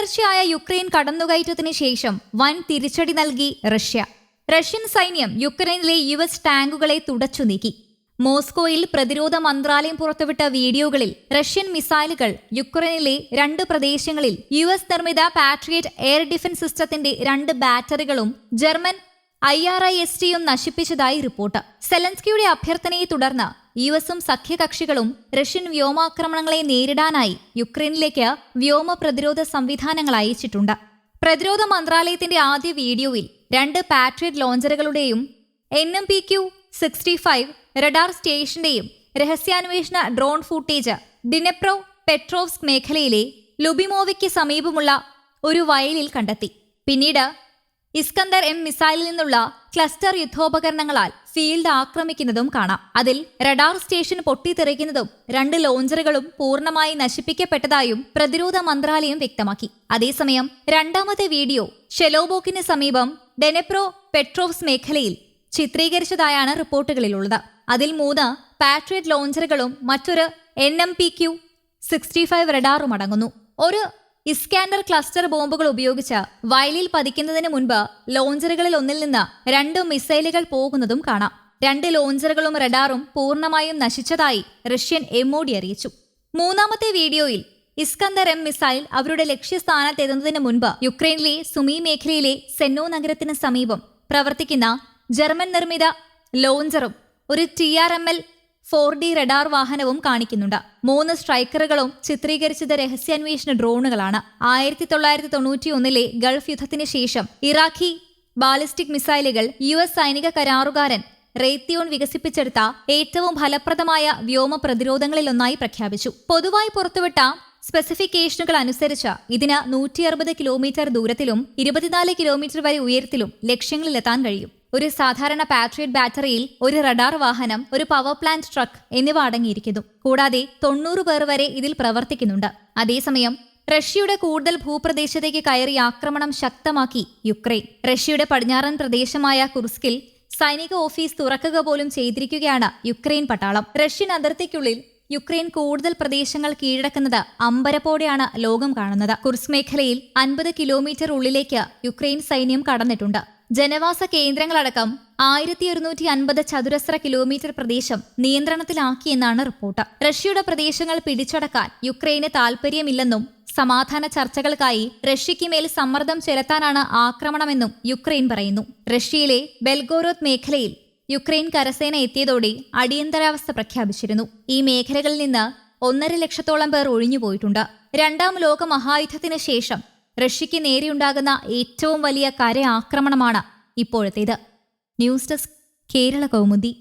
തുടർച്ചയായ യുക്രൈൻ കടന്നുകയറ്റത്തിന് ശേഷം വൻ തിരിച്ചടി നൽകി റഷ്യ. റഷ്യൻ സൈന്യം യുക്രൈനിലെ യു എസ് ടാങ്കുകളെ തുടച്ചു നീക്കി. മോസ്കോയിൽ പ്രതിരോധ മന്ത്രാലയം പുറത്തുവിട്ട വീഡിയോകളിൽ റഷ്യൻ മിസൈലുകൾ യുക്രൈനിലെ രണ്ട് പ്രദേശങ്ങളിൽ യു എസ് നിർമ്മിത പാട്രിയറ്റ് എയർ ഡിഫൻസ് സിസ്റ്റത്തിന്റെ രണ്ട് ബാറ്ററികളും German I R I S ടിയും നശിപ്പിച്ചതായി റിപ്പോർട്ട്. സെലൻസ്കിയുടെ അഭ്യർത്ഥനയെ തുടർന്ന് യു എസും സഖ്യകക്ഷികളും റഷ്യൻ വ്യോമാക്രമണങ്ങളെ നേരിടാനായി യുക്രൈനിലേക്ക് വ്യോമ പ്രതിരോധ സംവിധാനങ്ങൾ അയച്ചിട്ടുണ്ട്. പ്രതിരോധ മന്ത്രാലയത്തിന്റെ ആദ്യ വീഡിയോയിൽ രണ്ട് patriot ലോഞ്ചറുകളുടെയും N M P Q sixty five radar സ്റ്റേഷന്റെയും രഹസ്യാന്വേഷണ ഡ്രോൺ ഫൂട്ടേജ് ഡിനെപ്രോ പെട്രോവ്സ്ക് മേഖലയിലെ ലുബിമോവയ്ക്ക് സമീപമുള്ള ഒരു വയലിൽ കണ്ടെത്തി. പിന്നീട് ഇസ്കന്ദർ എം മിസൈലിൽ നിന്നുള്ള ക്ലസ്റ്റർ യുദ്ധോപകരണങ്ങളാൽ ഫീൽഡ് ആക്രമിക്കുന്നതും കാണാം. അതിൽ റഡാർ സ്റ്റേഷൻ പൊട്ടിത്തെറിക്കുന്നതും രണ്ട് ലോഞ്ചറുകളും പൂർണമായി നശിപ്പിക്കപ്പെട്ടതായും പ്രതിരോധ മന്ത്രാലയം വ്യക്തമാക്കി. അതേസമയം രണ്ടാമത്തെ വീഡിയോ ഷെലോബോക്കിന് സമീപം ഡെനെപ്രോ പെട്രോവ്സ് മേഖലയിൽ ചിത്രീകരിച്ചതായാണ് റിപ്പോർട്ടുകളിലുള്ളത്. അതിൽ മൂന്ന് പാട്രിയറ്റ് ലോഞ്ചറുകളും മറ്റൊരു N M P Q sixty five റഡാറും അടങ്ങുന്നു. ഒരു ഇസ്കാൻഡർ ക്ലസ്റ്റർ ബോംബുകൾ ഉപയോഗിച്ച് വയലിൽ പതിക്കുന്നതിന് മുൻപ് ലോഞ്ചറുകളിൽ ഒന്നിൽ നിന്ന് രണ്ട് മിസൈലുകൾ പോകുന്നതും കാണാം. രണ്ട് ലോഞ്ചറുകളും റഡാറും പൂർണമായും നശിച്ചതായി റഷ്യൻ എംഒഡി അറിയിച്ചു. മൂന്നാമത്തെ വീഡിയോയിൽ ഇസ്കന്ദർ എം മിസൈൽ അവരുടെ ലക്ഷ്യസ്ഥാനത്തെത്തുന്നതിന് മുൻപ് യുക്രൈനിലെ സുമി മേഖലയിലെ സെന്നോ നഗരത്തിന് സമീപം പ്രവർത്തിക്കുന്ന ജർമ്മൻ നിർമ്മിത ലോഞ്ചറും ഒരു T R M L four D radar വാഹനവും കാണിക്കുന്നുണ്ട്. മൂന്ന് സ്ട്രൈക്കറുകളും ചിത്രീകരിച്ചത് രഹസ്യാന്വേഷണ ഡ്രോണുകളാണ്. ആയിരത്തി തൊള്ളായിരത്തി തൊണ്ണൂറ്റി ഒന്നിലെ ഗൾഫ് യുദ്ധത്തിന് ശേഷം ഇറാഖി ബാലിസ്റ്റിക് മിസൈലുകൾ യു എസ് സൈനിക കരാറുകാരൻ റേത്തിയോൺ വികസിപ്പിച്ചെടുത്ത ഏറ്റവും ഫലപ്രദമായ വ്യോമ പ്രതിരോധങ്ങളിലൊന്നായി പ്രഖ്യാപിച്ചു. പൊതുവായി പുറത്തുവിട്ട സ്പെസിഫിക്കേഷനുകൾ അനുസരിച്ച് ഇതിന് നൂറ്റി അറുപത് കിലോമീറ്റർ ദൂരത്തിലും ഇരുപത്തിനാല് കിലോമീറ്റർ വരെ ഉയരത്തിലും ലക്ഷ്യങ്ങളിലെത്താൻ കഴിയും. ഒരു സാധാരണ പാട്രിയറ്റ് ബാറ്ററിയിൽ ഒരു റഡാർ വാഹനം ഒരു പവർ പ്ലാന്റ് ട്രക്ക് എന്നിവ അടങ്ങിയിരിക്കുന്നു. കൂടാതെ തൊണ്ണൂറ് പേർ വരെ ഇതിൽ പ്രവർത്തിക്കുന്നുണ്ട്. അതേസമയം റഷ്യയുടെ കൂടുതൽ ഭൂപ്രദേശത്തേക്ക് കയറി ആക്രമണം ശക്തമാക്കി യുക്രൈൻ. റഷ്യയുടെ പടിഞ്ഞാറൻ പ്രദേശമായ കുർസ്കിൽ സൈനിക ഓഫീസ് തുറക്കുക പോലും ചെയ്തിരിക്കുകയാണ് യുക്രൈൻ പട്ടാളം. റഷ്യൻ അതിർത്തിക്കുള്ളിൽ യുക്രൈൻ കൂടുതൽ പ്രദേശങ്ങൾ കീഴടക്കുന്നത് അമ്പരപ്പോടെയാണ് ലോകം കാണുന്നത്. കുർസ് മേഖലയിൽ അൻപത് കിലോമീറ്റർ ഉള്ളിലേക്ക് യുക്രൈൻ സൈന്യം കടന്നിട്ടുണ്ട്. ജനവാസ കേന്ദ്രങ്ങളടക്കം ആയിരത്തി ഒരുന്നൂറ്റി അൻപത് ചതുരശ്ര കിലോമീറ്റർ പ്രദേശം നിയന്ത്രണത്തിലാക്കിയെന്നാണ് റിപ്പോർട്ട്. റഷ്യയുടെ പ്രദേശങ്ങൾ പിടിച്ചടക്കാൻ യുക്രൈന് താൽപര്യമില്ലെന്നും സമാധാന ചർച്ചകൾക്കായി റഷ്യയ്ക്ക് മേൽ സമ്മർദ്ദം ചെലുത്താനാണ് ആക്രമണമെന്നും യുക്രൈൻ പറയുന്നു. റഷ്യയിലെ ബെൽഗോറോത്ത് മേഖലയിൽ യുക്രൈൻ കരസേന എത്തിയതോടെ അടിയന്തരാവസ്ഥ പ്രഖ്യാപിച്ചിരുന്നു. ഈ മേഖലകളിൽ നിന്ന് ഒന്നര ലക്ഷത്തോളം പേർ ഒഴിഞ്ഞുപോയിട്ടുണ്ട് രണ്ടാം ലോക മഹായുദ്ധത്തിന് ശേഷം റഷ്യയ്ക്ക് നേരെയുണ്ടാകുന്ന ഏറ്റവും വലിയ കര ആക്രമണമാണ് ഇപ്പോഴത്തേത്. News desk Kerala Kaumudi.